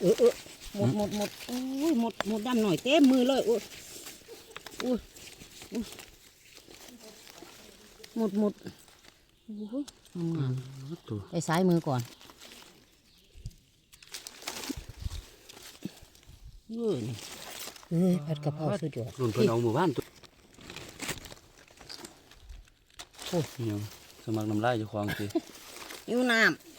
เออเออหมดหมดหมดโอ้ยหมดหมดดำหน่อยเต็มมือเลยโอ้ยโอ้ยโอ้ยหมดหมดโอ้ยงามตัวๆไปซ้ายมือก่อนเออนี่เอ้ยผัดกะเพราสุดยอดรุ่นเพิ่นเอาหมู่บ้านตัวโอ้ยังสมัครน้ำลายเจ้าของสิหิวน้ำ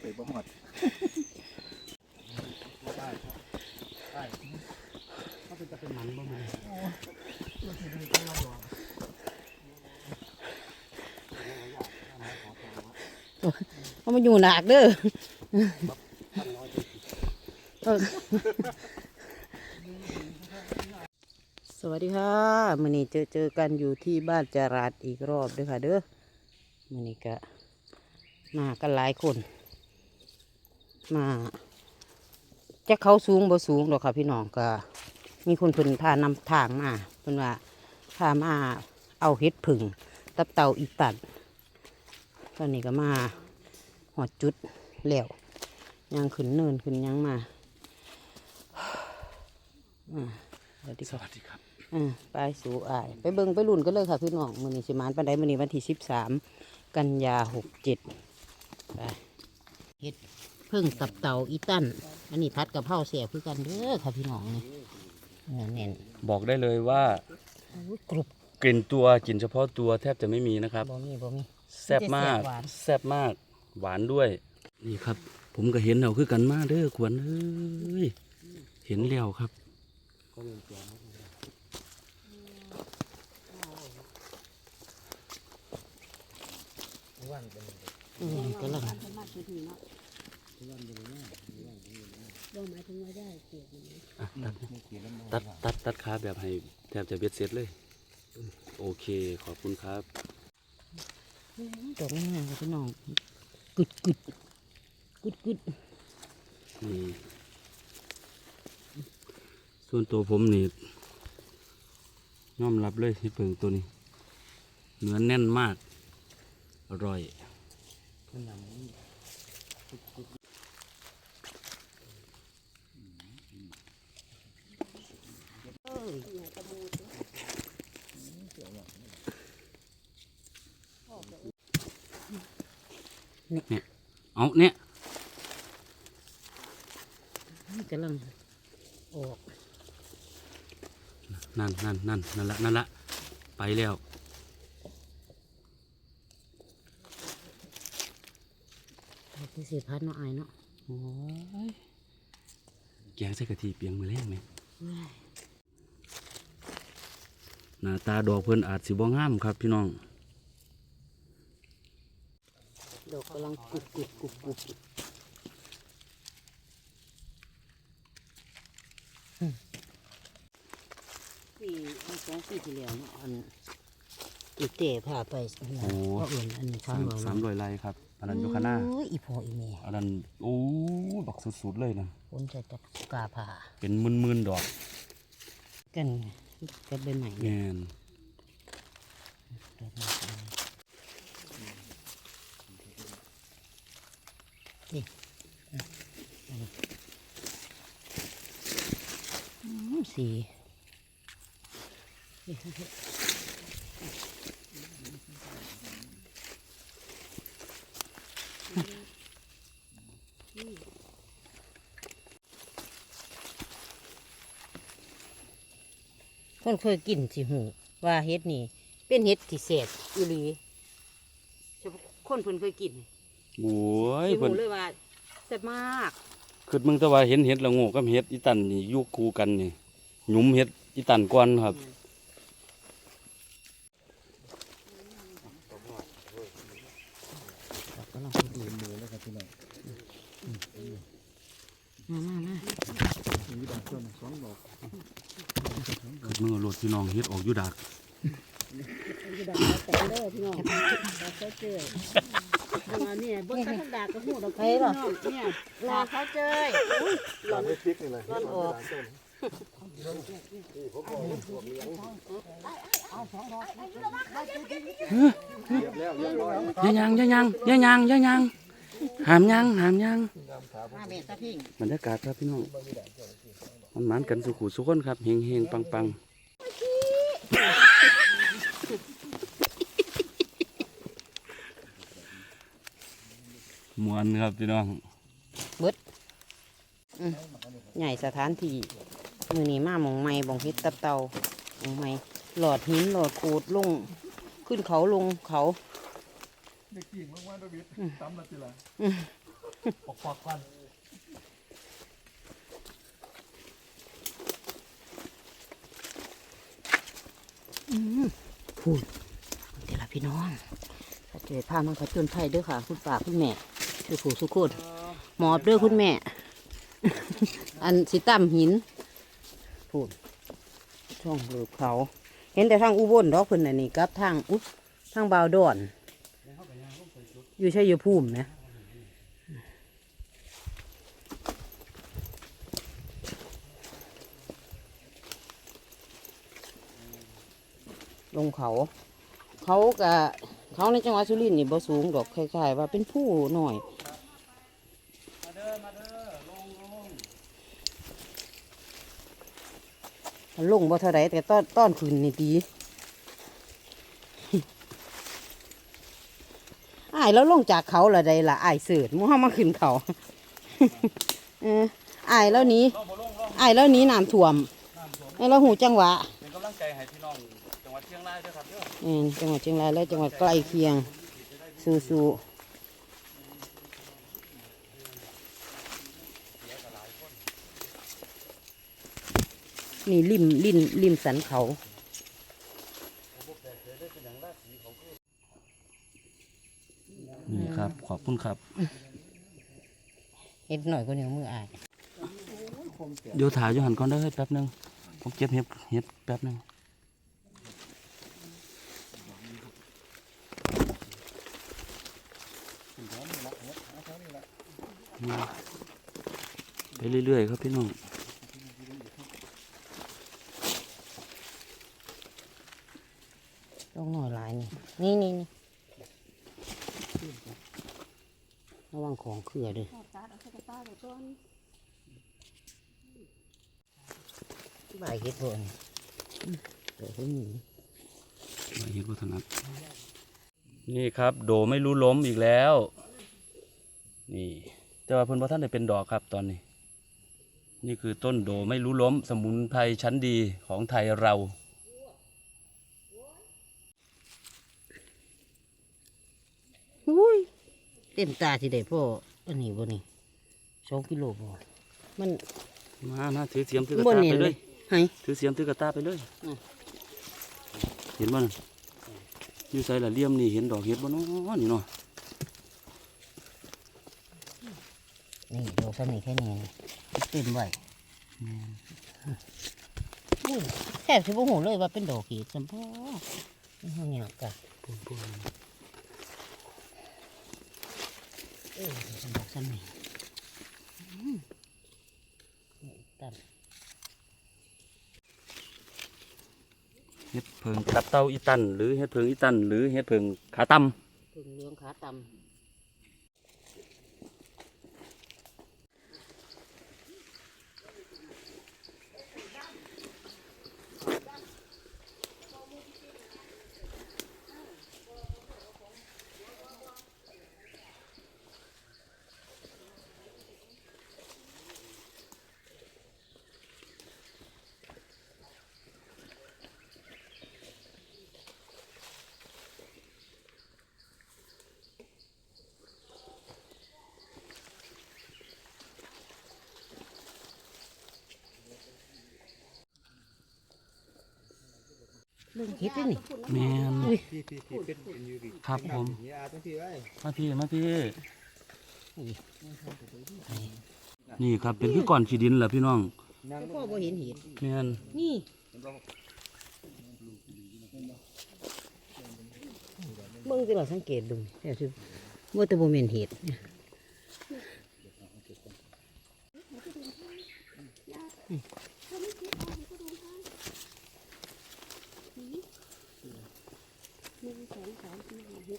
ไปบ่หมดได้ครับได้เขาเป็นจะเป็นหมันบ่มันโอ้ยมันเป็นต้องรอเขามาอยู่หนักเด้อเออสวัสดีค่ะมื่อนี้เจอเจอกันอยู่ที่บ้านจาราดอีกรอบด้วยค่ะเด้อมื่อนี้ก็ มากันหลายคน มาจะเขาสูงบ่สูงหรอกค่ะพี่น้องก็มีคนเพิ่นพานำทางมาเพิ่นว่าพามาเอาเห็ดผึ่งตับเต่าอีตันตอนนี้ก็มาหอดจุดแล้วยังขึ้นเนินขึ้นยังมาอ่าสวัสดีสครับวัสดีครับอ่าไปสู่อาย ไปเบิ่งไปลุ่นกันเลยค่ะพี่น้องมือนี้สิมานปันไดมือนี้วันที่สิบสามกันยาหกเจ็ด ไปเฮ็ดเพิ่งตับเต่าอีตันอันนี้พัดกับเผาเสียคือกันเด้อค่ะพี่น้องนี่เนื้อแน่นบอกได้เลยว่าโอ้ยกรุบกลิ่นตัวกลิ่นเฉพาะตัวแทบจะไม่มีนะครับบ่มีบ่มีแซ่บมากแซ่บหวานแซ่บมาก หวานด้วย นี่ครับ ผมก็เห็นเอาคือกันมาเด้อขวัญเอ้ยเห็นแล้วครับ อืมกำลังอะตัดตัดตัดตัดขาแบบให้แทบจะเบ็ดเสร็จเลย โอเคขอบคุณครับดอกงามค่ะพี่น้องกึดกึดกึดกึดนี่ส่วนตัวผมนี่ยอมรับเลยที่เปิงตัวนี้ เนื้อแน่นมาก อร่อย เอ้ยเอาเนี่ยนี่กำลังออก นั่นนั่นนั่นนั่นละนั่นละไปแล้ว ที่สิพัดเนาะอายเนาะโอ้ยแกงใส่กะทิเปียงมือแรงไหมหน้าตาดอกเพิ่นอาจสิบ่งามครับพี่น้อง ดอกกำลังกุบกุบกุบกุบปีอันสองปีที่แล้วเนาะอันอีเต๋พาไปนะโอ้เพราะอื่นอันนี้สามร้อยสามรอยไร่ครับ อันนั้นอยู่ข้างหน้า โอ้ยอีพ่ออีแม่อันนั้นโอ้ยบักสุดๆเลยนะคนจะจับกาผ่าเป็นมื่นๆดอกกันก็ใบใหม่แมนนี่อืมสี คนเคยกินสิหูว่าเฮ็ดนี่ เป็นเฮ็ดที่เศษอีหลีเฉพาะคนเพิ่นเคยกินโอ้ยสิเพิ่หูนเลยว่าแซ่บมากคือมึงแต่ว่าเห็นเห็ดละโงูกับเห็ดอีตันนี่อยู่คู่กันนี่หยุมเห็ดอีตันก่อนครับก็ลองดู มือแล้วครับพี่น้อง มามามา มีดอกเพิ่มสองดอก คือมึงเอรถพี่น้องเฮ็ดออกอยู่ดักอยู่ดังแต่เด้อพี่น้องแต่เจอเนี่ยเบิ้งกระทงดากกระหูดอกไปหรอเนี่ยรอเขาเจยหลอนไม่พริกนี่เลยร้อนออกเรียบแล้วเรียบร้อยอย่ายังย่ายังยังยังหามยังหามยังมาเมตตาพิงบรรยากาศครับพี่น้อง มันหมานกันสุขุสุขคนครับเฮงเฮงปังปังมวนครับพี่น้องใหญ่สถานที่มือนี้มาหมองไม้บองเฮ็ดตับเตาหมองไม้หลอดหินหลอดโขดลง ขึ้นเขาลงเขาเด็กกิ่งมากๆด้วยวิทย์ตำละทีละปอกปอกก่อน พูดเดี๋ยวละพี่น้องถ้าเจอพามันผจญภัยเด้อค่ะ คุณป่าคุณแม่คือผู้สุขคนหมอบเด้อคุณแม่ อันสิตั้มหินพูดช่องเลือบเขา เห็นแต่ทางอุบลดอกเพิ่นน่ะนี่กับทางอุ๊ทางบาวดอน อยู่ใชัยภูมินะ ลงเขา เขากับเขาในจังหวัดสุรินทร์นี่บ่สูงดอกคล้ายๆว่าเป็นผู้หน่อยลงบ่เท่าไรแต่ต้อนต้อนขึ้นนี่ดีอ้ายแล้วลงจากเขาละใดล่ะอ้ายเสิร์ตมุ่งเข้ามาขึ้นเขาเอออ้ายแล้วนี้อ้ายแล้วนี้น้ำท่วมแล้วหูจังหวะ อเออจังหวัดเชียงรายและจังหวัดใกล้เคียงสู้ๆนี่ริมริมริมสันเขานี่ครับ ขอบคุณครับ เห็ดหน่อยก็เหนียวมืออายเดี๋ยวถ่ายอยู่หันก่อนได้อแป๊บหนึง ผมเก็บเห็ดเห็ดแป๊บหนึง ไปเรื่อยๆครับพี่น้องต้องหน่อยหลายนี่ นี่นี่นี่ระวังของเขื่อด้วยใบเห็ดโคนเดี๋ยวเขาหนีไม่เห็นวัฒนัทนี่ครับ โดไม่รู้ล้มอีกแล้ว นี่ แต่ว่าเพิ่นบ่ท่านได้เป็นดอกครับตอนนี้ นี่คือต้นโดไม่รู้ล้มสมุนไพรชั้นดีของไทยเราอุ้ยเต็มตาที่ได้พ่ออันนี้บ่นี่สองกิโลบ่มัน มานะถือเสียมถือกระบ่ตาเนียไปนเลเลยยให้ ถือเสียมถือกระตาไปเลยอืม เห็นบ่น่ะอยู่ใส่ละเลี่ยมนี่เห็นดอกเห็ดบ่เนาะนี่เนาะ นี่ดอกสนิทแค่นี้นี่เต็มไว้อุ้ยแทบสิบ่ฮู้เลยว่าเป็นดอกเห็ดจังพ่อนี่เฮาเนี่ยกะปุ่นปุ่นเออดอกสนิทอืมนี่ตัดเห็ดเพิงตับเต้าอีตันหรือเห็ดเพิงอีตันหรือเห็ดเพิงขาต่พึ่งเหลืองขาต่ำ รื่องเห็ดด้วยนี่ำแม่นพี่พี่พี่เป็นเป็นยูริครับผมนี่อาต้องพี่ไว้มาพี่มาพี่นี่ครับเป็นคือก่อนขี้ดินแหละพี่น้องนั่งพ่อบ่เห็นเห็ดแม่นนี่เบิ่งสิเราสังเกตดูแถวที่ว่าแต่บ่แม่นเห็ด น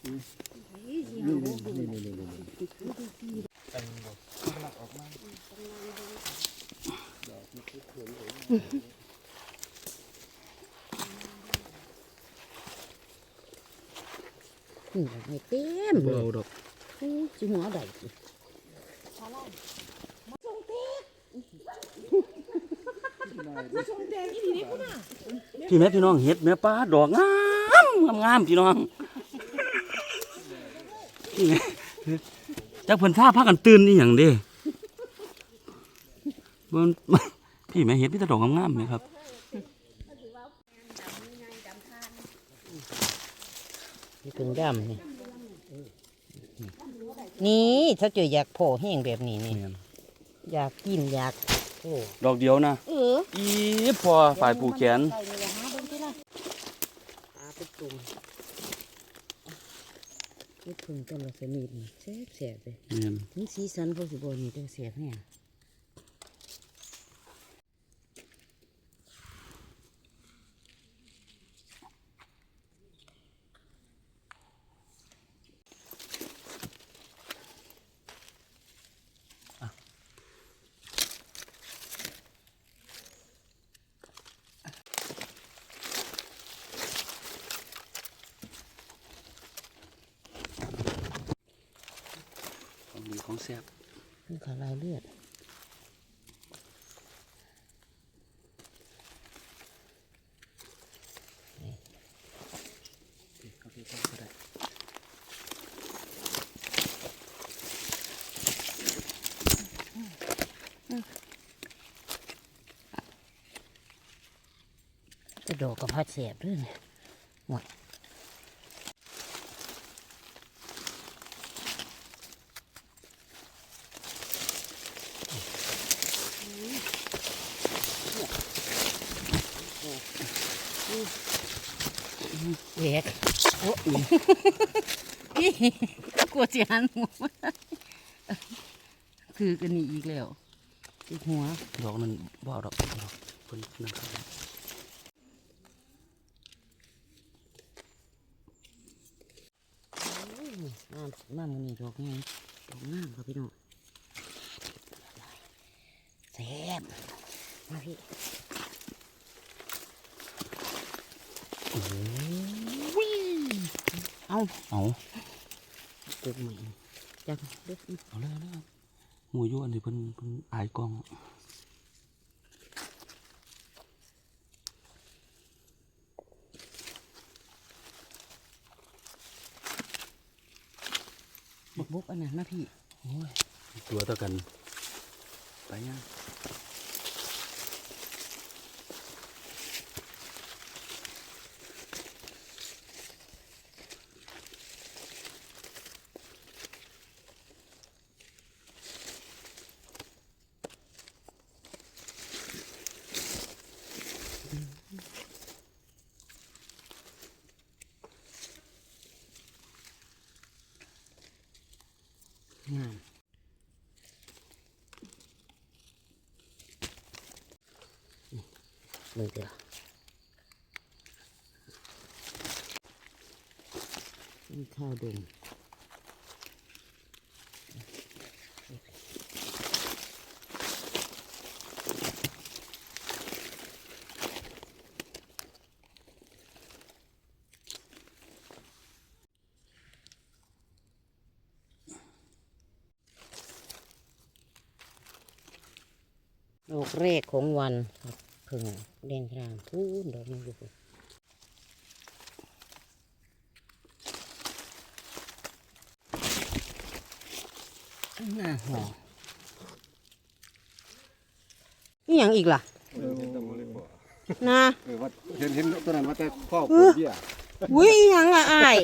ี่ไม่เต็มเลเบายดอกโอ้จิหัวใดสิพี่แม่พี่น้องเห็ดแม่ป้าดอกงามงามงามพี่น้อง พี่แม่จักเพิ่นท่าพากันตื่นนี่หยังเด้มันพี่แม่เห็ดมีแต่ดอกงามๆไหมครับนี่ถึงดำนี่นี่ถ้าเจออยากโผล่แห้งแบบนี้นี่อยากกินอยากโอ้ดอกเดียวนะเอออีพอฝ่ายผูกแขนไปเล ยหาเบิ่งที่ละหาเป็นตุ่มนี่พึ่งต้นละสนิทนี่แซ่บแซ่บเลยแม่นถึงสีสันพวกสิบนี่ต้องแซ่บเนี่ย แซ่บนี่ขาลายเลือดกาแฟก็ได้จะดอกกับพัดแซ่บด้วยเนี่ย แหวกโอ้ยกลัวเสียหันหัวคือกันนี่อีกแล้วติดหัวดอกนั้นบ่าดอกดอกเพิ่นนั่นครับน้ำน้ำมันนี่ดอกไงดอกงามครับพี่น้องแซ่บมาพี่ เอาเอาเกิดใหม่จังเด็กเอาเลยเอาเลยครับหมูยั่วนี่เพิ่นเพิ่นอายกล้องบุกบุกอันนั้นนะพี่ โอ้ย ตัวเท่ากัน ไปยังง นี่ข้าวดงดอกแรกของวันครับเพิ่งแดงครามพูนดอกนี้ดู น้าหอนี่ยังอีกล่ะนะเออว่าเห็นเห็นตัวนั้นว่าแต่ข้อปวดเบี้ยอุ้ยอีหยังอะอาย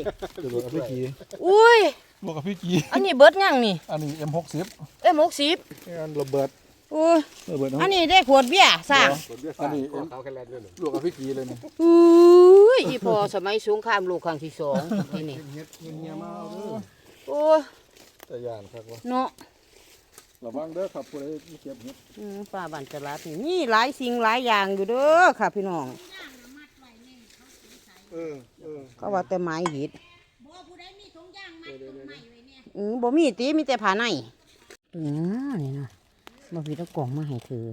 จะบอกกับพี่กีอุ้ยบอกกับพี่กีอันนี้เบิดยังนี่ อันนี้ M60 เอ้ยหกสิบอันระเบิดอุ้ยระเบิดอันนี้ได้ขวดเบียร์สร้างปวดเบี้ยสานข้อเขาแค่แลนด้วยหนึ่งลวกกับพี่กีเลยนี่อุ้ยอีพอสมัยสงครามโลกครั้งที่สองนี่นี่เฮ็ดเงี้ยเงี้ยมาเอาเด้อโอ้อ้ย แต่ยานครับว่าเนาะระวังเด้อครับผู้ใดมีเก็บเห็ดอืมป่าบันจรัดนี่มีหลายสิ่งหลายอย่างอยู่เด้อค่ะพี่น้อง เออเออเขาว่าแต่ไม้หิดบ่ผู้ใดมีถุงย่างมัดต้นไม้ไว้เนี่ยอืมบ่มีตีมีแต่ผ้าในอืมนี่นะบ่มีตะกล่องมาให้ถือ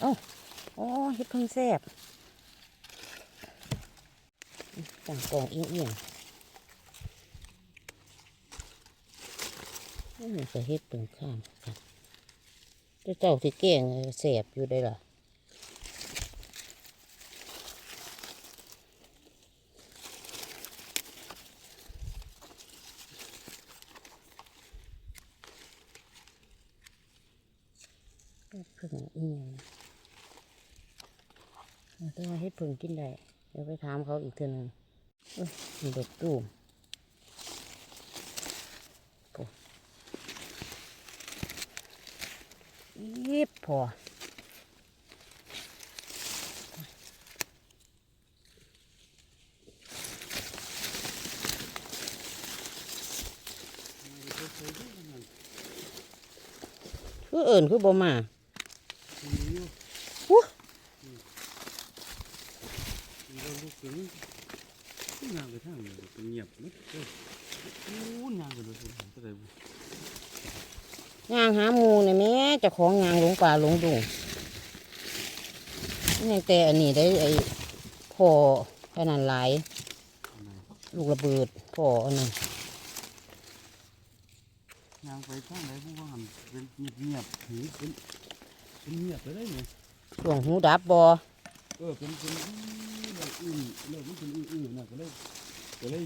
เอ้าอ๋อเฮ็ดเพิ่งแซ่บ ต่างกองเอียงเอียงนี่จะเฮ็ดเป็นข้ามกันเจ้าที่แกงแสบอยู่ได้ล่ะเฮ็ดผึ่งอีหยังนะแต่ว่าเฮ็ดผึ่งกินได้ ดี๋ยวไปถามเขาอีกทื่อหนึ่งเอ้ยเด็กตู้มโอ้ยิบพอคือเอิ่นคือบ่มาอู้ เราลูก ถึงงานไปทางนี้เป็นเงียบนิดเดียอู้งานไปเลยก็เลยงางหาหมูเนี่ยแม่จะของงางหลงป่าหลงดงนี่แต่อันนี้ได้ไอ้พ่อขนาดหลายลูกระเบิดพ่ออันนั้นงานไปทางไหนพวกว่าหันเป็นเงียบเงียบหูเป็นเป็นเงียบไปได้ไงช่วงหูดับบอ เออเป็นเป็นเราอื้อเรามันเป็นอื้ออื้อนะก็เลยก็เลย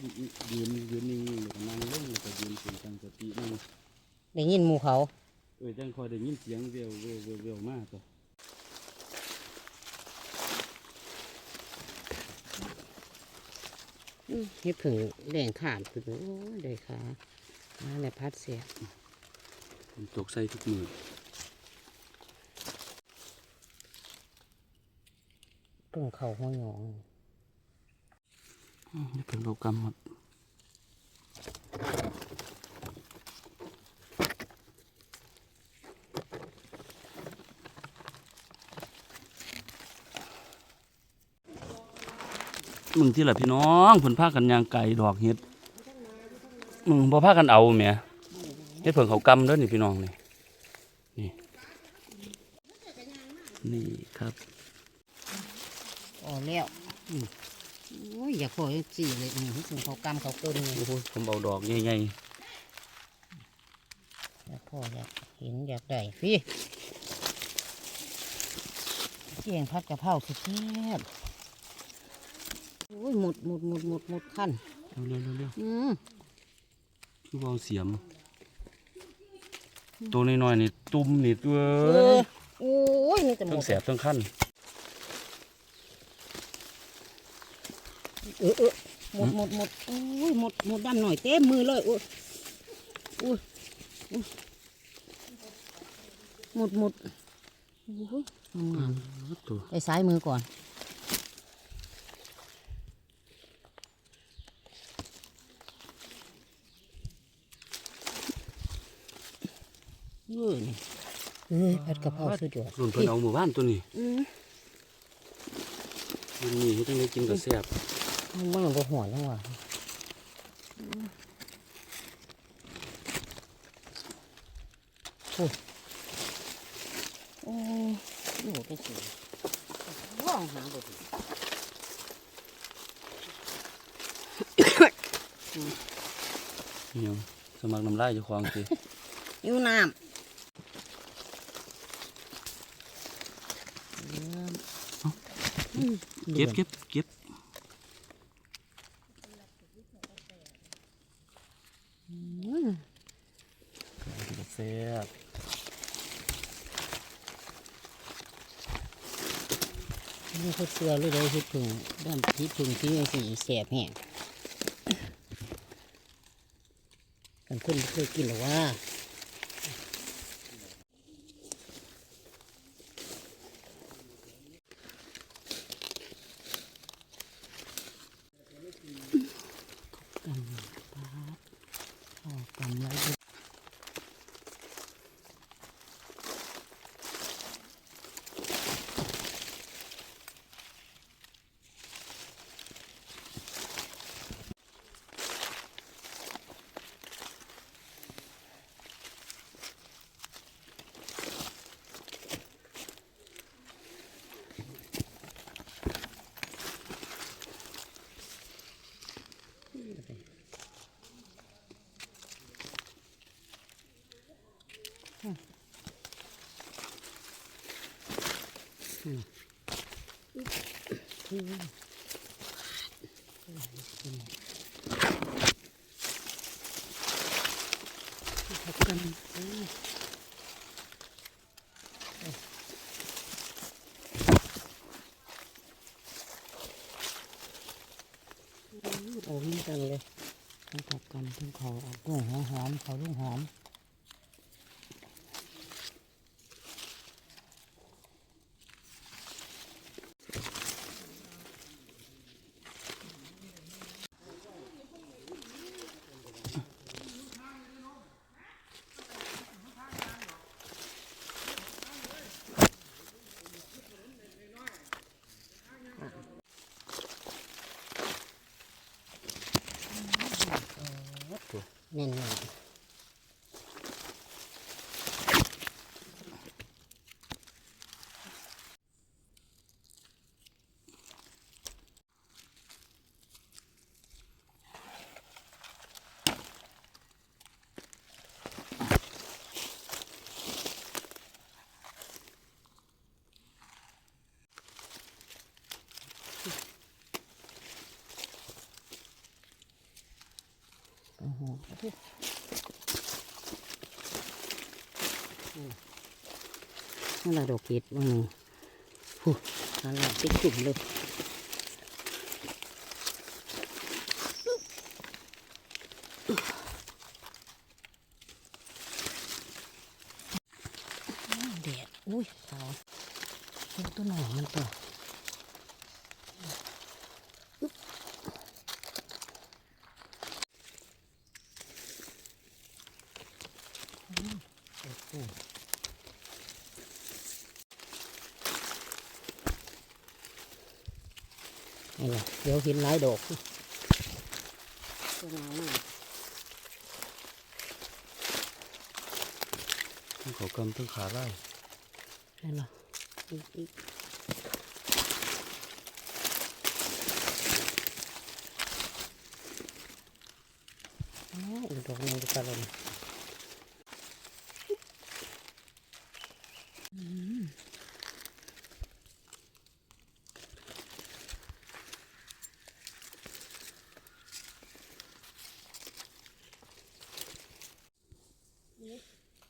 ยืนยืนนิ่งๆแล้วก็นั่งลงแล้วก็ยืนเป็นตั้งสตินั่งได้ยินหมูเขา เออจังคอยได้ยินเสียงเวียวเวียวเวียวเวียวมากตัวอื้อเฮ็ดผึ่งแดงขามผึ่งโอ้ยได้ค่ะมาในพัดเสียผมตกใส่ทุกมือ เพิ่งเข่าหัวหยองนี่เป็นโลกรรมหมดมึงที่ละพี่น้องเพิ่นพากันยางไก่ดอกเห็ดมึงบ่พากันเอาแหมเฮ็ดเพิ่งเขากำเด้อนี่พี่น้องนี่นี่นี่ครับ อ๋อแล้วอืม โอ้ยอยากขอสี่เลยอืมถึงเขากำเขาเกินเลยโอ้โหผมเอาดอกใหญ่อยากพ่ออยากเห็นอยากได้พี่เสียงพัดกะเพราคือแซ่บโอ้ยหมดหมดหมดหมดหมดขั้นๆเร็วๆเร็วอืมๆคือว่าเอาเสียม ตัวน้อยๆนี่ตุ่มนี่ตัวเออโอ้ยนี่จะหมทั้งดแสบทั้งคัน ออเออหมดหมดหมดโอ้ยหมดหมดดำหน่อยเต็มมือเลยโอ้ยโอ้ยโอ้ยหมดหมดโอ้ยงามตัวไปซ้ายมือก่อนเออนี่เอ้ยผัดกะเพราสุดยอดรุ่นเพิ่นเอาหมู่บ้านตัวนี้อืมมันนี่เฮ็ดจังไดกินก็แซ่บ มันมันบ่หัวแล้วว่ะโอ้ยโอ้ยนี่หัวเป็นสีว่องหาบ่ถึงอิหยังสมัครน้ำลายเจ้าของสิอยู่น้ำเก็บเก็บเก็บ อืม ก็แซ่บ นี่เขาเสือเลยเลยเฮ็ดผึ่งด้านที่ผึ่งที่สีแสบแห้งกันคนบ่เคยกินหรือว่า อ โอ้ยจังเลยทั้งผักกันทั้งเขาออกลูกหอมหอมเขาลูกหอม แน่นอนโอ้โห นั่นแหละดอกเกดว่าไงผู้นั่นแหละติดกจุ่มเลยเด็ดอุ้ยเสาเจ้าตัวหน่อยมันตัวนี่แหละ เดี๋ยวเห็นหลายดอกตัวหนาวมากทั้งเขากำทั้งขาไล่นี่แหละอีกอีกอ๋ออีกดอกหนึงจะกระลน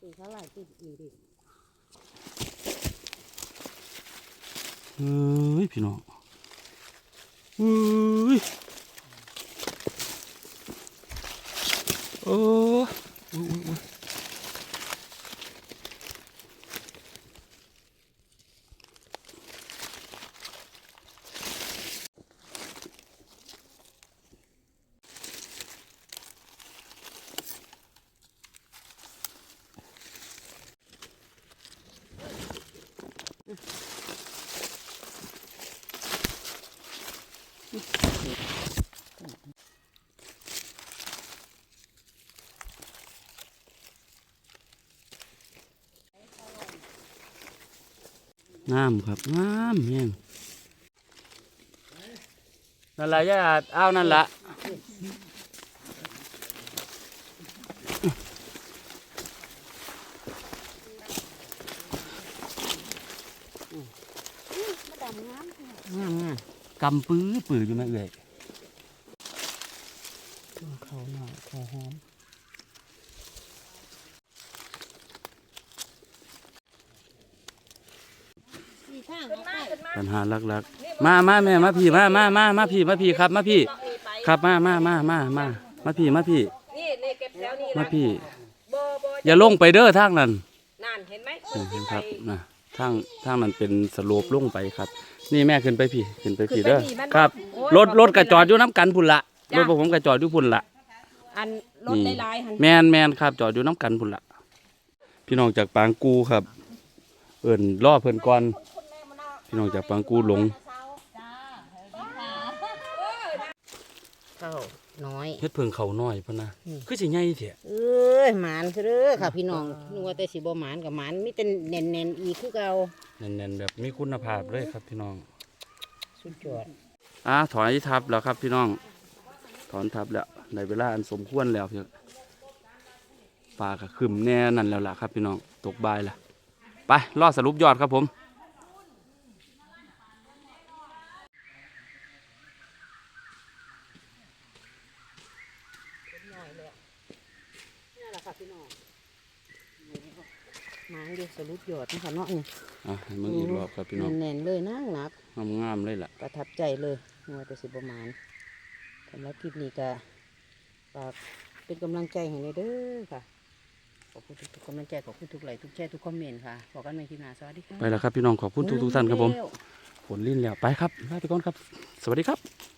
ตีเขาหลายติดอีกดิ เฮ้ยพี่น้องเฮ้ยโอ้ยอุ๊ยอุ๊ยอุ๊ย งามครับงามแห้งนั่นละย่าอาจเอานั่นละงามงามกำปื้อปื้ออยู่นะเอ่ย ตัวเขาหน่อยเขาหอม สี่ข้างออกไปปัญหาหลักๆ มามาแม่มาพี่มามามามาพี่มาพี่ครับ มาพี่ ครับมามามามามามาพี่มาพี่นี่นี่เก็บแถวนี้มานะพี่ บ่บ่อย่าลงไปเด้อทางนั้นนั่นเห็นไหมเห็นครับนะทางทางนั้นเป็นสโลปลงไปครับ นี่แม่ขึ้นไปพี่ขึ้นไปพี่เด้อครับรถรถกระจอดอยู่น้ำกันพุ่นละรถพวกผมกระจอดอยู่พุ่นละอันรถหลายๆหันแมนแมนครับจอดอยู่น้ำกันพุ่นละพี่น้องจากปางกูครับ เอิ่นล่อเพิ่นก่อน พี่น้องจากปางกูหลงเข้าน้อยเฮ็ดเพิ่งเขาน้อยพะนะอืมคือสิใหญ่เถอะเอ้ยหมานเถอะเด้อค่ะพี่น้องนึกว่าแต่สิบ่หมานกับหมานมีแต่แน่นๆอีกคือเก่าแน่นๆแบบมีคุณภาพเลยครับพี่น้องสุดยอดอ่าถอยทับแล้วครับพี่น้อง ถอนทับแล้วในเวลาอันสมควรแล้วพี่ปลาก็ขึ้นแน่นั่นแล้วล่ะครับพี่น้องตกบ่ายละไปรอสรุปยอดครับผม อยู่สรุปยอดนะคะเนาะนี่อะให้มึงอีกรอบครับพี่น้องแน่นๆเลยนั่งหนักงามๆเลยล่ะประทับใจเลยมัวแต่สิประมาณสำหรับคลิปนี้ก็ฝากเป็นกำลังใจให้ในเด้อค่ะ ขอบคุณทุกๆกำลังใจขอบคุณทุกไลค์ทุกแชร์ทุกคอมเมนต์ค่ะบอกกันในคลิปหน้าสวัสดีค่ะไปแล้วครับพี่น้องขอบคุณทุกๆท่านครับผมเร็วฝนลิ้นแล้วไปครับลาไปก่อนครับ สวัสดีครับ